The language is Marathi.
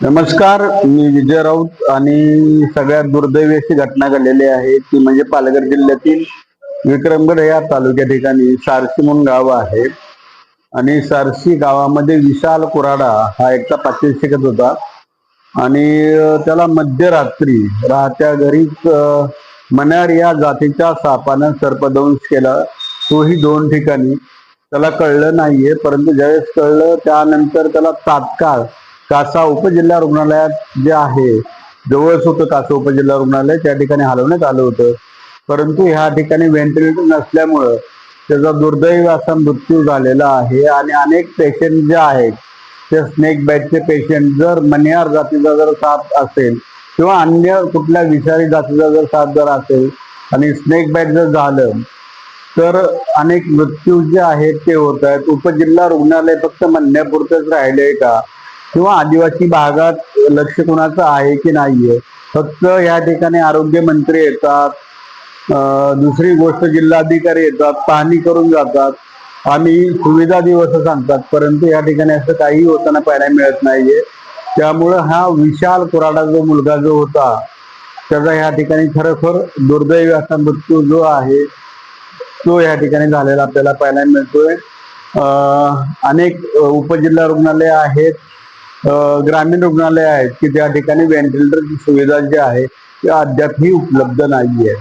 नमस्कार मी विजय राऊत आणि सगळ्यात दुर्दैवी अशी घटना घडलेली आहे ती म्हणजे पालघर जिल्ह्यातील विक्रमगड या तालुक्या ठिकाणी सारसी म्हणून गाव आहे. आणि सारसी गावामध्ये विशाल कुराडा हा एकटा पाचवी शिकत होता. आणि त्याला मध्यरात्री राहत्या घरीच मन्यार या जातीच्या सापानं सर्पदंश केला. तोही दोन ठिकाणी. त्याला कळलं नाहीये परंतु ज्यावेळेस कळलं त्यानंतर त्याला तात्काळ कासा उपजिल्हा रुग्णालयात जे आहे जवळच होतं कासा उपजिल्हा रुग्णालय त्या ठिकाणी हलवण्यात आलं होतं. परंतु ह्या ठिकाणी व्हेंटिलेटर नसल्यामुळं त्याचा दुर्दैव असा मृत्यू झालेला आहे आणि अनेक पेशंट जे आहेत ते स्नेक बॅटचे पेशंट जर मनिहार जातीचा जर साप असेल किंवा अन्य कुठल्या विषारी जातीचा जर साप जर असेल आणि स्नेक बॅट जर झालं तर अनेक मृत्यू जे आहेत ते होत आहेत. उपजिल्हा रुग्णालय फक्त म्हणण्यापुरतंच राहिले का? किंवा आदिवासी भागात लक्ष कोणाचं आहे की नाहीये? फक्त या ठिकाणी आरोग्य मंत्री येतात दुसरी गोष्ट जिल्हाधिकारी येतात पाहणी करून जातात. आणि सुविधा दिवस सांगतात परंतु या ठिकाणी असं काही होताना पाहायला मिळत नाहीये. त्यामुळं हा विशाल कुराडा जो मुलगा जो होता त्याचा या ठिकाणी खरोखर दुर्दैवी असा मृत्यू जो आहे तो या ठिकाणी झालेला आपल्याला पाहायला मिळतोय. अं, अनेक उपजिल्हा रुग्णालय आहेत ग्रामीण रुग्णालय आहेत की त्या ठिकाणी व्हेंटिलेटरची सुविधा जी आहे ती अद्यापही उपलब्ध नाहीये.